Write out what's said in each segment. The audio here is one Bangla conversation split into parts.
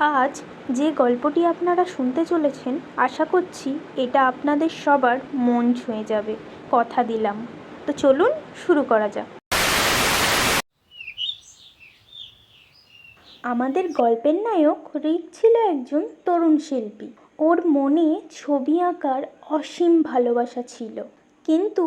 আজ যে গল্পটি আপনারা শুনতে চলেছেন, আশা করছি এটা আপনাদের সবার মন ছুঁয়ে যাবে। কথা দিলাম। তো চলুন শুরু করা যাক। আমাদের গল্পের নায়ক রিক ছিল একজন তরুণ শিল্পী। ওর মনে ছবি আঁকার অসীম ভালোবাসা ছিল। কিন্তু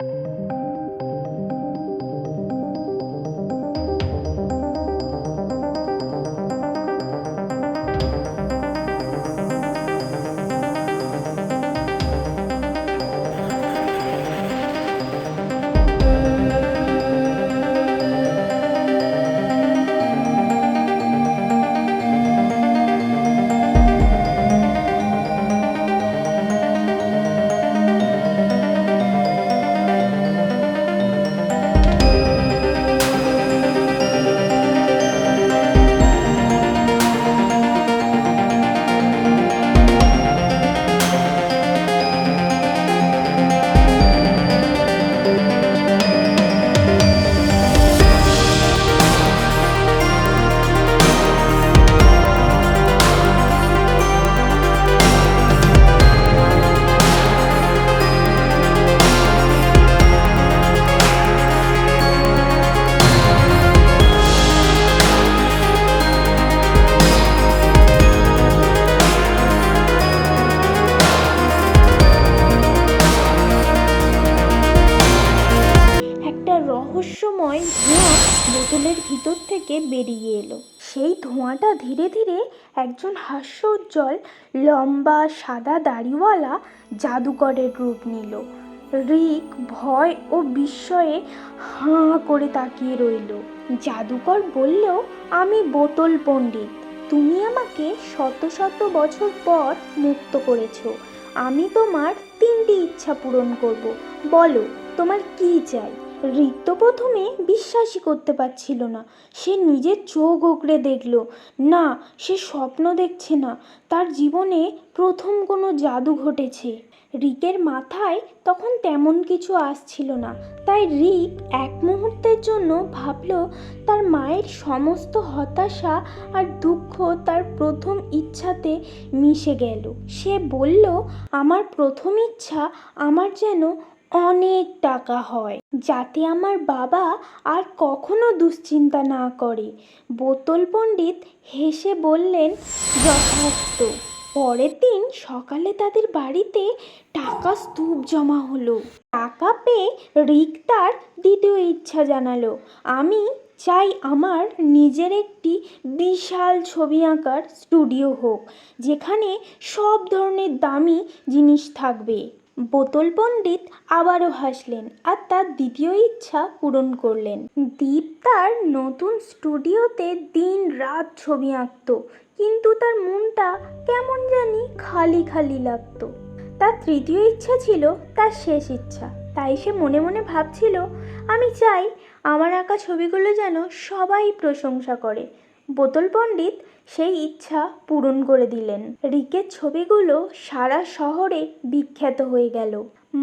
রহস্যময় ধোঁয়া বোতলের ভিতর থেকে বেরিয়ে এলো। সেই ধোঁয়াটা ধীরে ধীরে একজন হাস্যোজ্জ্বল, লম্বা, সাদা দাড়িওয়ালা জাদুকরের রূপ নিল। রিক ভয় ও বিস্ময়ে হাঁ করে তাকিয়ে রইল। জাদুকর বলল আমি বোতল পণ্ডিত। তুমি আমাকে শত শত বছর পর মুক্ত করেছ। আমি তোমার তিনটি ইচ্ছা পূরণ করব। বলো, তোমার কি চাই? রিক তো প্রথমে বিশ্বাসই করতে পারছিল না। সে নিজের চোখ ওগড়ে দেখল। না, সে স্বপ্ন দেখছে না। তার জীবনে প্রথম কোনো জাদু ঘটেছে। রিকের মাথায় তখন তেমন কিছু আসছিল না। তাই রিক এক মুহূর্তের জন্য ভাবল, তার মায়ের সমস্ত হতাশা আর দুঃখ তার প্রথম ইচ্ছাতে মিশে গেল। সে বলল, আমার প্রথম ইচ্ছা আমার যেন অনেক টাকা হয় যাতে আমার বাবা আর কখনো দুশ্চিন্তা না করে। বোতল পণ্ডিত হেসে বললেন, যথার্থ। পরের দিন সকালে তাদের বাড়িতে টাকা স্তূপ জমা হলো। টাকা পেয়ে রিক তার দ্বিতীয় ইচ্ছা জানালো, আমি চাই আমার নিজের একটি বিশাল ছবি আঁকার স্টুডিও হোক, যেখানে সব ধরনের দামি জিনিস থাকবে। বোতল পণ্ডিত আবারও হাসলেন আর তার দ্বিতীয় ইচ্ছা পূরণ করলেন। দীপ তার নতুন স্টুডিওতে দিন রাত ছবি আঁকতো, কিন্তু তার মনটা কেমন জানি খালি খালি লাগতো। তার তৃতীয় ইচ্ছা ছিল তার শেষ ইচ্ছা, তাই সে মনে মনে ভাবছিল, আমি চাই আমার আঁকা ছবিগুলো যেন সবাই প্রশংসা করে বোতল পণ্ডিত সেই ইচ্ছা পূরণ করে দিলেন। রিকের ছবিগুলো সারা শহরে বিখ্যাত হয়ে গেল।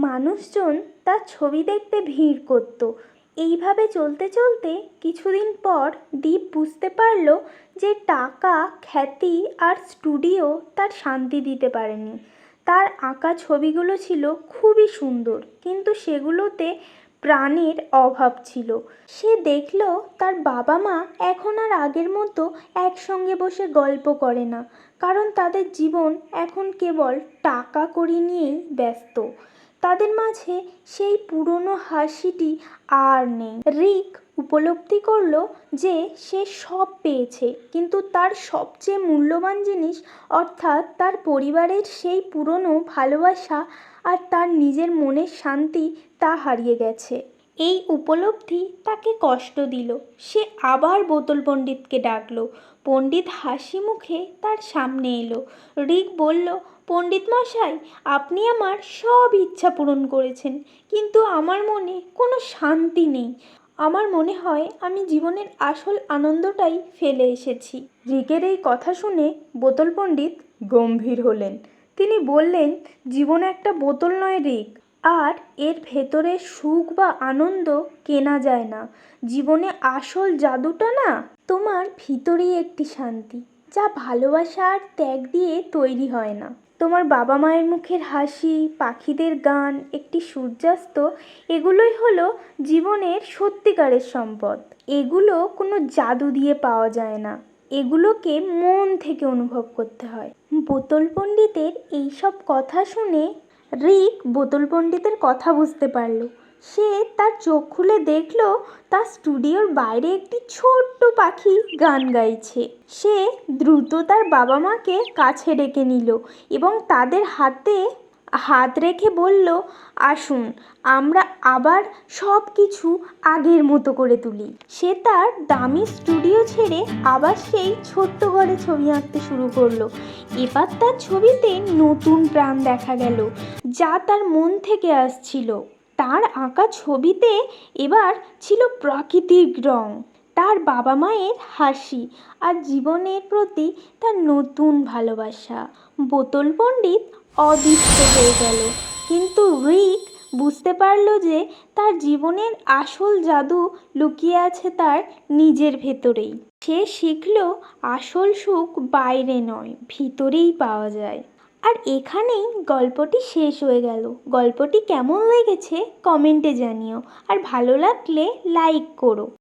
মানুষজন তার ছবি দেখতে ভিড় করত। এইভাবে চলতে চলতে কিছুদিন পর দীপ বুঝতে পারল যে টাকা, খ্যাতি আর স্টুডিও তার শান্তি দিতে পারেনি। তার আঁকা ছবিগুলো ছিল খুবই সুন্দর, কিন্তু সেগুলোতে প্রাণের অভাব ছিল। সে দেখল তার বাবা মা এখন আর আগের মতো একসঙ্গে বসে গল্প করে না, কারণ তাদের জীবন এখন কেবল টাকা কড়ি নিয়েই ব্যস্ত। তাদের মাঝে সেই পুরনো হাসিটি আর নেই। রিক উপলব্ধি করল যে সে সব পেয়েছে, কিন্তু তার সবচেয়ে মূল্যবান জিনিস, অর্থাৎ তার পরিবারের সেই পুরনো ভালোবাসা আর তার নিজের মনের শান্তি, তা হারিয়ে গেছে। এই উপলব্ধি তাকে কষ্ট দিল। সে আবার বোতল পণ্ডিতকে ডাকলো। পণ্ডিত হাসি মুখে তার সামনে এলো। রিক বলল, পণ্ডিত মশাই, আপনি আমার সব ইচ্ছা পূরণ করেছেন, কিন্তু আমার মনে কোনো শান্তি নেই। আমার মনে হয় আমি জীবনের আসল আনন্দটাই ফেলে এসেছি। রিকের এই কথা শুনে বোতল পণ্ডিত গম্ভীর হলেন। তিনি বললেন, জীবন একটা বোতল নয় রিক, আর এর ভেতরে সুখ বা আনন্দ কেনা যায় না। জীবনে আসল জাদুটা না, তোমার ভিতরেই একটি শান্তি, যা ভালোবাসা আর ত্যাগ দিয়ে তৈরি হয় না। তোমার বাবা মায়ের মুখের হাসি, পাখিদের গান, একটি সূর্যাস্ত, এগুলোই হলো জীবনের সত্যিকারের সম্পদ। এগুলো কোনো জাদু দিয়ে পাওয়া যায় না। এগুলোকে মন থেকে অনুভব করতে হয়। বোতল পণ্ডিতের এইসব কথা শুনে রিক বোতল পণ্ডিতের কথা বুঝতে পারল। সে তার চোখ খুলে দেখল তার স্টুডিওর বাইরে একটি ছোট্ট পাখি গান গাইছে। সে দ্রুত তার বাবা মাকে কাছে ডেকে নিল এবং তাদের হাতে হাত রেখে বলল, আসুন, আমরা আবার সব কিছু আগের মতো করে তুলি। সে তার দামি স্টুডিও ছেড়ে আবার সেই ছোট্ট ঘরে ছবি আঁকতে শুরু করল। এবার তার ছবিতে নতুন প্রাণ দেখা গেল, যা তার মন থেকে আসছিল। তার আঁকা ছবিতে এবার ছিল প্রাকৃতিক রং, তার বাবা মায়ের হাসি আর জীবনের প্রতি তার নতুন ভালোবাসা। বোতল পণ্ডিত অদৃশ্য হয়ে গেল। কিন্তু রিক বুঝতে পারল যে তার জীবনের আসল জাদু লুকিয়ে আছে তার নিজের ভেতরেই। সে শিখল, আসল সুখ বাইরে নয়, ভিতরেই পাওয়া যায়। আর এখানেই গল্পটি শেষ হয়ে গেল। গল্পটি কেমন লেগেছে কমেন্টে জানিও। আর ভালো লাগলে লাইক করো।